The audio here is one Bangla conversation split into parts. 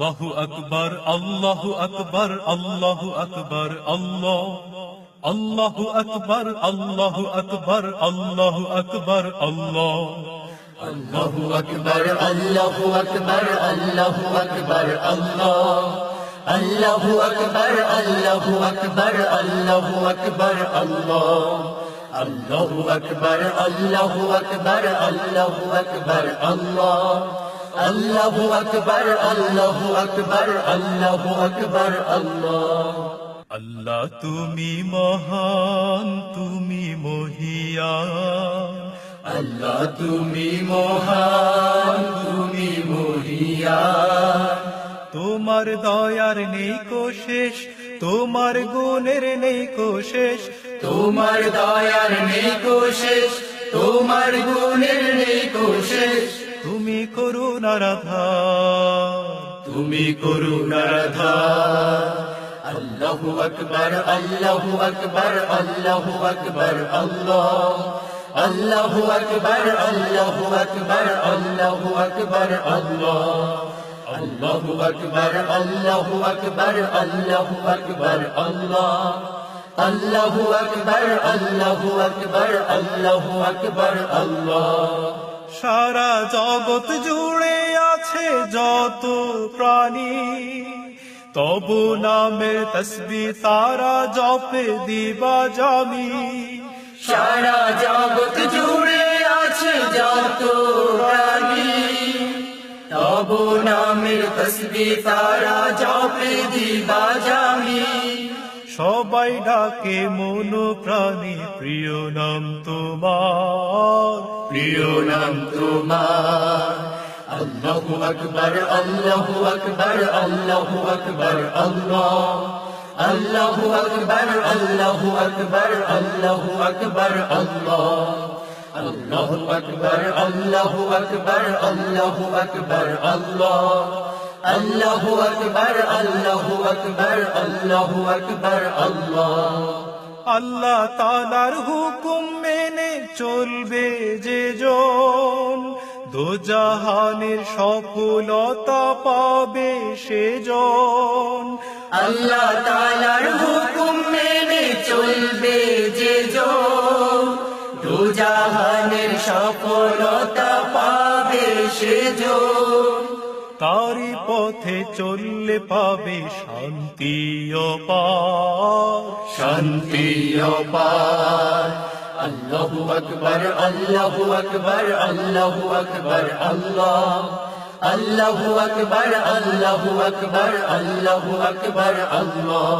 আল্লাহু আকবার আল্লাহু আকবার আল্লাহু আকবার আল্লাহ আল্লাহু আকবার আল্লাহু আকবার আল্লাহু আকবার আল্লাহ আল্লাহু আকবার আল্লাহু আকবার আল্লাহু আকবার আল্লাহ আল্লাহু আকবার আল্লাহু আকবার আল্লাহু আকবার আল্লাহ আল্লাহু আকবার আল্লাহু আকবার আল্লাহু আকবার আল্লাহ আল্লাহু আকবার আল্লাহু আকবার আল্লাহু আকবার আল্লাহ। আল্লাহ তুমি মহান তুমি মহিয়ান। আল্লাহ তুমি মহান তুমি মহিয়ান। তোমার দয়ার নেই কোশেষ তোমার গুণের নেই কোশেষ তোমার দয়ার নেই কোশেষ তোমার গুণের নেই কোশেষ তুমি করুণার আধার তুমি করুণার ধার আল্লাহু আকবার আল্লাহু আকবার আল্লাহু আকবার আল্লাহ আল্লাহু আকবার আল্লাহু আকবার আল্লাহু আকবার আল্লাহ আল্লাহু আকবার আল্লাহু আকবার আল্লাহু আকবার আল্লাহ আল্লাহু আকবার আল্লাহু আকবার আল্লাহু আকবার আল্লাহ সারা জগৎ জুড়ে আছে যত প্রাণী। তবু নামে তসবি তারা জপে দিবা জামি। সারা জগৎ জুড়ে আছে যত প্রাণী। তব নামের তসবি তারা জপে দিবা জামি। সবাই ডাকে, মন প্রাণী, প্রিয় নাম তোমার। প্রিয় নাম তোমার। আল্লাহু আকবার আল্লাহু আকবার আল্লাহু আকবার, আল্লাহ। আল্লাহু আকবার আল্লাহু আকবার আল্লাহু আকবার, আল্লাহ। আল্লাহু আকবার আল্লাহু আকবার আল্লাহু আকবার, আল্লাহ। আল্লাহু আকবার আল্লাহু আকবার আল্লাহু আকবার আল্লাহ। আল্লাহ তালার হুকুম মেনে চলবে যে জন। দোজাহানের সফলতা পাবে সেজন আল্লাহ তালার হুকুম মেনে চলবে যে দু জাহানের সফলতা পাবে সে তারি পথে চললে পাবে শান্তি অপার শান্তি অপার আল্লাহু আকবার আল্লাহু আকবার আল্লাহু আকবার, আল্লাহ। আল্লাহু আকবার আল্লাহু আকবার আল্লাহু আকবার, আল্লাহ।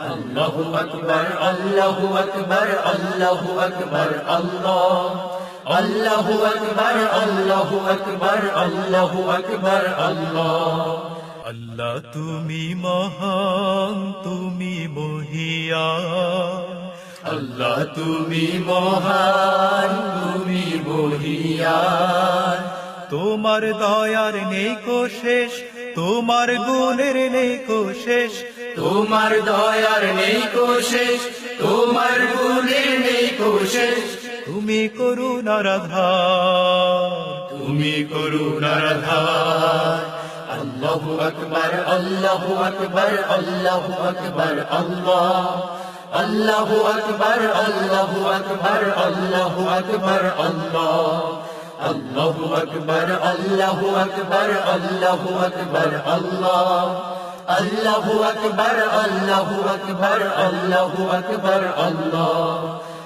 আল্লাহু আকবার আল্লাহু আকবার আল্লাহু আকবার, আল্লাহ। আল্লাহু আকবার আল্লাহু আকবার আল্লাহু আকবার আল্লাহ। আল্লাহ তুমি মহান তুমি মহিয়ান আল্লাহ তুমি মহান তুমি বহিয়ান তোমার দয়ার নেই কোশেষ তোমার গুণের নেই কোশেষ তোমার দয়ার নেই কোশেষ তোমার গুণের নেই কোশেষ তুমি করুণার আধার তুমি করুণার ধার আল্লাহু আকবার আল্লাহু আকবার আল্লাহু আকবার আল্লাহ আল্লাহু আকবার আল্লাহু আকবার আল্লাহু আকবার আল্লাহ আল্লাহু আকবার আল্লাহু আকবার আল্লাহু আকবার আল্লাহ আল্লাহু আকবার আল্লাহু আকবার আল্লাহু আকবার আল্লাহ